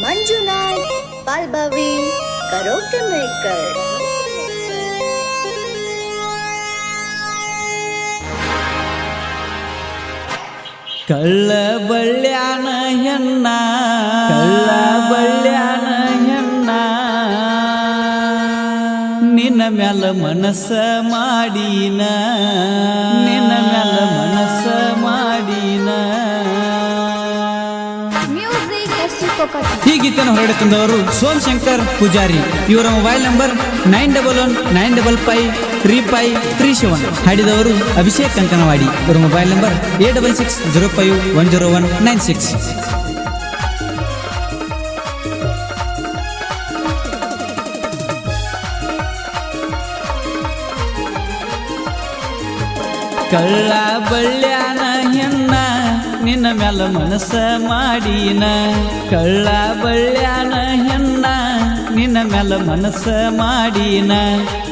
ಮಂಜುನಾಥ್ ಕರೋ karaoke maker ಕಳ್ಳ ಬಳ್ಳ್ಯಾನ ಹೆಣ್ಣ. ಕಳ್ಳ ಬಳ್ಳ್ಯಾನ ಹೆಣ್ಣ. ನಿನ್ನ ಮ್ಯಾಲ ಮನಸ್ಸ ಮಾಡಿನ. ನಿನ್ನ ಮ್ಯಾಲ ಮನಸ್ಸ ಮಾಡಿನ. ಮ್ಯೂಸಿಕ್ ಎಷ್ಟು ಗೀತೆಯನ್ನು ಹೊರಡೆ ತಂದವರು ಸೋಮಶಂಕರ್ ಪೂಜಾರಿ. ಇವರ mobile number nine double one, nine double five three five three seven. ಹಾಡಿದವರು Abhishek Kankanawadi ಇವರ mobile number eight double six zero five one zero one nine six. ಕಳ್ಳ ಬಳ್ಳ್ಯಾನ ನಿನ್ನ ಮ್ಯಾಲ ಮನಸ್ಸ ಮಾಡೀನ ಕಳ್ಳ ಬಳ್ಳ್ಯಾನ ಹೆಣ್ಣ, ನಿನ್ನ ಮ್ಯಾಲ ಮನಸ್ಸ ಮಾಡೀನ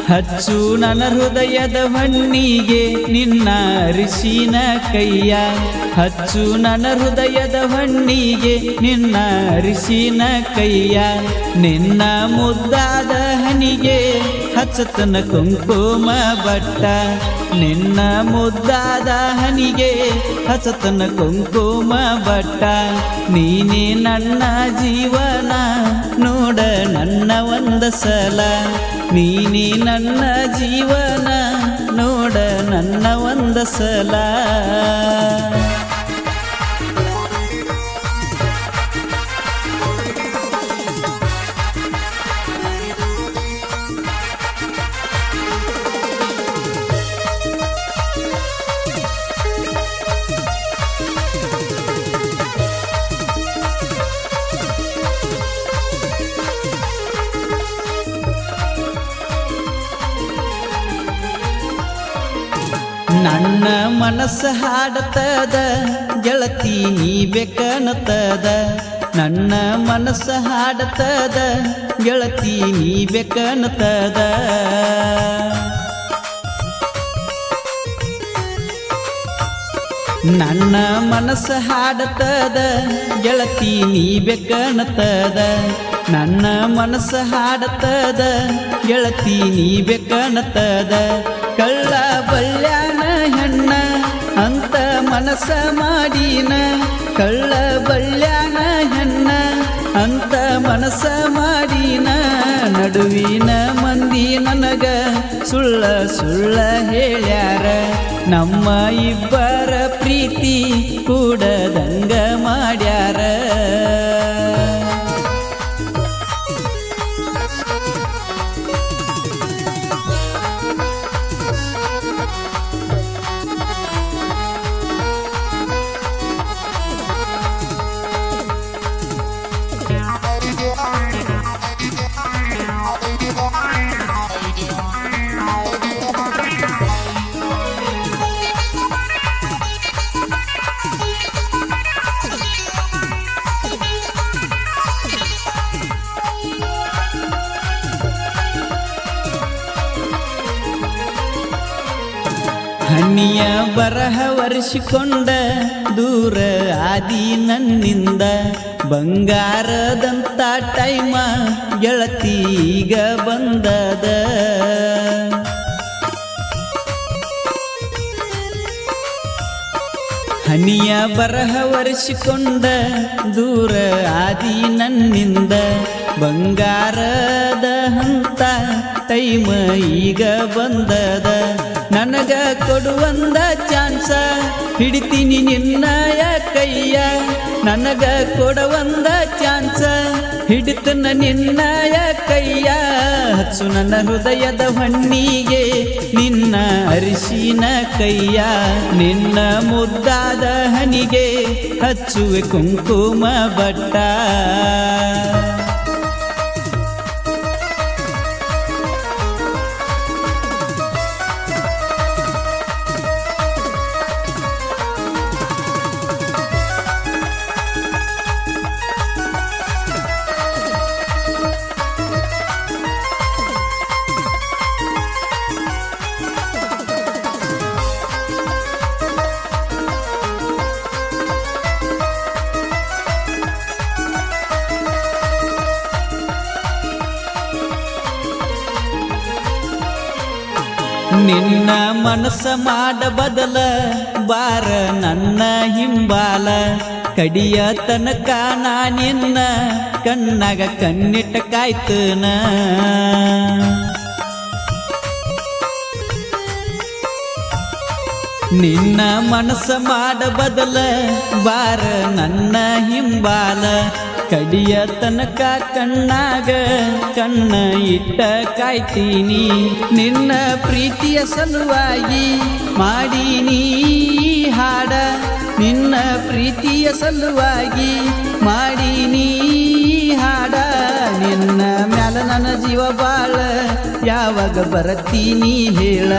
ಹಚ್ಚು ನನ್ನ ಹೃದಯದ ಹಣ್ಣಿಗೆ ನಿನ್ನ ಅರಿಶಿನ ಕೈಯ. ಹಚ್ಚು ನನ್ನ ಹೃದಯದ ಹಣ್ಣಿಗೆ ನಿನ್ನ ಅರಿಶಿನ ಕೈಯ. ನಿನ್ನ ಮುದ್ದಾದ ಹನಿಗೆ ಹಚ್ಚತನ ಕುಂಕುಮ ಬಟ್ಟ, ನಿನ್ನ ಮುದ್ದಾದ ಹನಿಗೆ ಹಸತನ ಕುಂಕುಮ ಬಟ್ಟ. ನೀನೇ ನನ್ನ ಜೀವನ ನೋಡ ನನ್ನ ಒಂದ ಸಲ. ನೀನೇ ನನ್ನ ಜೀವನ ನೋಡ ನನ್ನ ಒಂದ ಸಲ. ನನ್ನ ಮನಸ್ಸು ಹಾಡತದ ಗೆಳತಿ ನೀ ಬೇಕನತದ ನನ್ನ ಮನಸ್ಸು ಹಾಡತದ ಗೆಳತಿ ನೀ ಬೇಕನತದ ನನ್ನ ಮನಸ್ಸು ಹಾಡತದ ಗೆಳತಿ ನೀ ಬೇಕನತದ ನನ್ನ ಮನಸ್ಸು ಹಾಡತದ ಗೆಳತಿ ನೀ ಬೇಕನತದ ಕಳ್ಳ ಅಂತ ಮನಸ್ಸ ಮಾಡಿನ ಕಳ್ಳ ಬಳ್ಳ್ಯಾನ ಹೆಣ್ಣ, ಅಂತ ಮನಸ ಮಾಡಿನ ನಡುವಿನ ಮಂದಿ ನನಗ ಸುಳ್ಳ ಸುಳ್ಳ ಹೇಳ್ಯಾರ. ನಮ್ಮ ಇಬ್ಬರ ಪ್ರೀತಿ ಕೂಡದಂಗ ಹಣ್ಣಿಯ ಬರಹ ವರ್ಷಿಕೊಂಡ ದೂರ ಆದಿ ನನ್ನಿಂದ ಬಂಗಾರದಂತ ಟೈಮ ಗೆಳತೀಗ ಬಂದದ. ಹನಿಯ ಬರಹ ವರ್ಷಿಕೊಂಡ ದೂರ ಆದಿ ನನ್ನಿಂದ ಬಂಗಾರದ ಹಂತ ಟೈಮ ಈಗ ಬಂದದ. ಕೊಡುವಂದ ಚಾನ್ಸ. ಹಿಡಿತೀನಿ ನಿನ್ನಯ ಕೈಯ. ನನಗ ಕೊಡುವಂದ ಚಾನ್ಸ. ಹಿಡಿತನ ನಿನ್ನಯ ಕೈಯ. ಹಚ್ಚು ನನ್ನ ಹೃದಯದ ಹಣ್ಣಿಗೆ ನಿನ್ನ ಅರಿಶಿನ ಕೈಯ. ನಿನ್ನ ಮುದ್ದಾದ ಹನಿಗೆ ಹಚ್ಚುವೆ ಕುಂಕುಮ ಬಟ್ಟ. ನಿನ್ನ ಮನಸ್ಸ ಮಾಡ ಬದಲ, ಬಾರ ನನ್ನ ಹಿಂಬಾಲ. ಕಡಿಯ ತನಕ ನಾ ನಿನ್ನ ಕಣ್ಣಾಗ ಕಣ್ಣಿಟ್ಟ ಕಾಯ್ತನ ನಿನ್ನ ಮನಸ್ಸ ಮಾಡ ಬದಲ, ಬಾರ ನನ್ನ ಹಿಂಬಾಲ. ಕಡಿಯ ತನಕ ಕಣ್ಣಾಗ ಕಣ್ಣ ಇಟ್ಟ ಕಾಯ್ತೀನಿ. ನಿನ್ನ ಪ್ರೀತಿಯ ಸಲುವಾಗಿ ಮಾಡೀನಿ ಹಾಡ. ನಿನ್ನ ಪ್ರೀತಿಯ ಸಲುವಾಗಿ ಮಾಡೀನಿ ಹಾಡ. ನಿನ್ನ ಜೀವ ಬಾಳ, ಯಾವಾಗ ಬರತೀನಿ ಹೇಳ?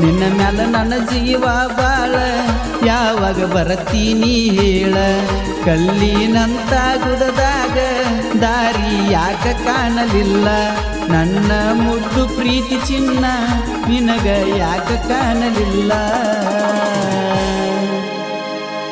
ನಿನ್ನ ಮ್ಯಾಲ ನನ್ನ ಜೀವ ಬಾಳ, ಯಾವಾಗ ಬರತೀನಿ ಹೇಳ? ಕಲ್ಲಿನಂತ ಗುದದಾಗ ದಾರಿ ಯಾಕ ಕಾಣಲಿಲ್ಲ? ನನ್ನ ಮುದ್ದು ಪ್ರೀತಿ ಚಿನ್ನ ನಿನಗ ಯಾಕ ಕಾಣಲಿಲ್ಲ?